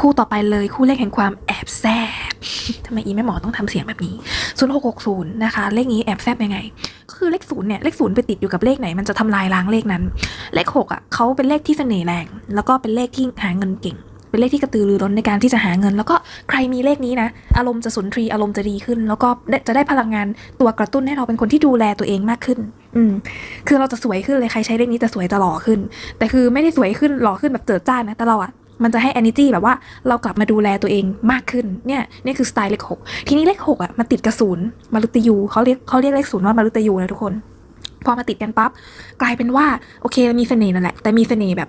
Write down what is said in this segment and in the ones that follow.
คู่ต่อไปเลยคู่เลขแห่งความแอบแซบทำไมอีแม่หมอต้องทำเสียงแบบนี้0660นะคะ เลขนี้แอบแซบยังไง ก็คือเลขศูนย์เนี่ยเลขศูนย์ไปติดอยู่กับเลขไหน มันจะทำลายล้างเลขนั้น เลขหกอะเขาเป็นเลขที่เสน่ห์แรง แล้วก็เป็นเลขที่หาเงินเก่งเป็นเลขที่กระตือรือร้นในการที่จะหาเงิน แล้วก็ใครมีเลขนี้นะ อารมณ์จะสุนทรีอารมณ์จะดีขึ้น แล้วก็จะได้พลังงานตัวกระตุ้นให้เราเป็นคนที่ดูแลตัวเองมากขึ้น อืม คือเราจะสวยขึ้นเลยใครใช้เลขนี้จะสวยจะหล่อขึ้น แต่คือไม่ได้สวยขึ้นหล่อขึ้นแบบเจิดจ้านนะแต่เราอะ มันจะให้ energy แบบว่าเรากลับมาดูแลตัวเองมากขึ้น เนี่ยนี่คือสไตล์เลขหกทีนี้เลขหกอะมาติดกระสุนมารุตยูเขาเรียกเขาเรียกเลขศูนย์ว่ามารุตยูนะทุกคน พอมาติดกันปั๊บกลายเป็นว่าโอเคมีเสน่ห์นั่นแหละแต่มีเสน่ห์แบบ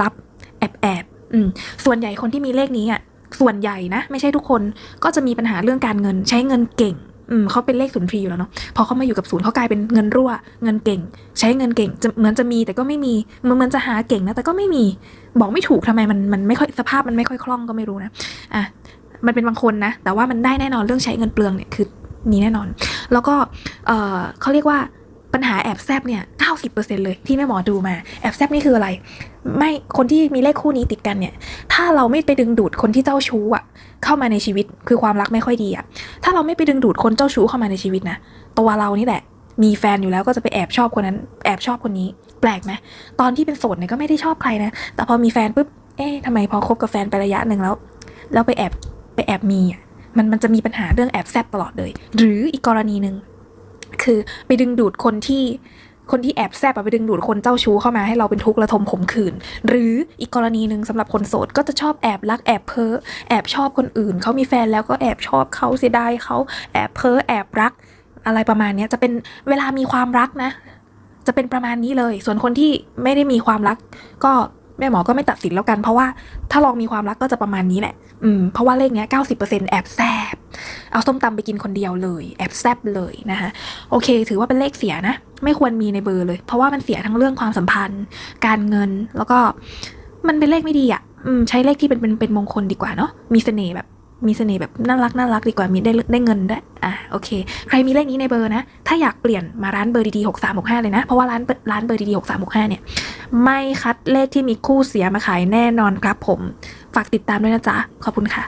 ลับๆแอบแอบๆอืมส่วนใหญ่คนที่มีเลขนี้อะส่วนใหญ่นะ ไม่ใช่ทุกคนก็จะมีปัญหาเรื่องการเงินใช้เงินเก่ง อืมเขาเป็นเลขศูนย์ทรีอยู่แล้วเนาะพอเขามาอยู่กับศูนย์เขากลายเป็นเงินรั่ว เงินเก่ง ใช้เงินเก่งเหมือนจะมีแต่ก็ไม่มีเหมือนจะหาเก่งนะแต่ก็ไม่มีบอกไม่ถูกทำไมมันมันไม่ค่อยสภาพมันไม่ค่อยคล่องก็ไม่รู้นะอะมันเป็นบางคนนะ แต่ว่ามันได้แน่นอนเรื่องใช้เงินเปลืองเนี่ยคือมีแน่นอน แล้วก็เออเขาเรียกว่า ปัญหาแอบแซบเนี่ย90%เลยที่แม่หมอดูมา แอบแซบนี่คืออะไร ไม่คนที่มีเลขคู่นี้ติดกันเนี่ย ถ้าเราไม่ไปดึงดูดคนที่เจ้าชู้อะเข้ามาในชีวิตคือความรักไม่ค่อยดีอะถ้าเราไม่ไปดึงดูดคนเจ้าชู้เข้ามาในชีวิตนะตัวเรานี่แหละมีแฟนอยู่แล้วก็จะไปแอบชอบคนนั้นแอบชอบคนนี้ แปลกไหมตอนที่เป็นโสดเนี่ยก็ไม่ได้ชอบใครนะ แต่พอมีแฟนปุ๊บเอ๊ะทำไมพอคบกับแฟนไประยะหนึ่งแล้ว แล้วไปแอบไปแอบมีอะมันมันจะมีปัญหาเรื่องแอบแซบตลอดเลย หรืออีกกรณีหนึ่ง คือไปดึงดูดคนที่คนที่แอบแซบอะไปดึงดูดคนเจ้าชู้เข้ามาให้เราเป็นทุกข์ระทมขมขื่นหรืออีกกรณีหนึ่งสำหรับคนโสดก็จะชอบแอบรักแอบเพ้อแอบชอบคนอื่นเขามีแฟนแล้วก็แอบชอบเขาเสียดายเขาแอบเพ้อแอบรัก อะไรประมาณนี้จะเป็นเวลามีความรักนะ จะเป็นประมาณนี้เลย ส่วนคนที่ไม่ได้มีความรักก็ แม่หมอก็ไม่ตัดสินแล้วกัน เพราะว่าถ้าลองมีความรักก็จะประมาณนี้แหละ อืม เพราะว่าเลขเนี้ย90%แอบแซบเอาส้มตำไปกินคนเดียวเลย แอบแซบเลยนะคะโอเค ถือว่าเป็นเลขเสียนะ ไม่ควรมีในเบอร์เลย เพราะว่ามันเสียทั้งเรื่องความสัมพันธ์ การเงิน แล้วก็มันเป็นเลขไม่ดีอะ อืม ใช้เลขที่เป็นเป็นเป็นมงคลดีกว่าเนาะ มีเสน่ห์แบบมีเสน่ห์แบบน่ารักน่ารักดีกว่ามีได้ได้เงินด้วยอะโอเค ใครมีเลขนี้ในเบอร์นะ ถ้าอยากเปลี่ยนมาร้านเบอร์ดีๆ6365เลยนะ เพราะว่าร้านร้านเบอร์ดีๆ6365เนี่ย ไม่คัดเลขที่มีคู่เสียมาขายแน่นอนครับผม ฝากติดตามด้วยนะจ๊ะ ขอบคุณค่ะ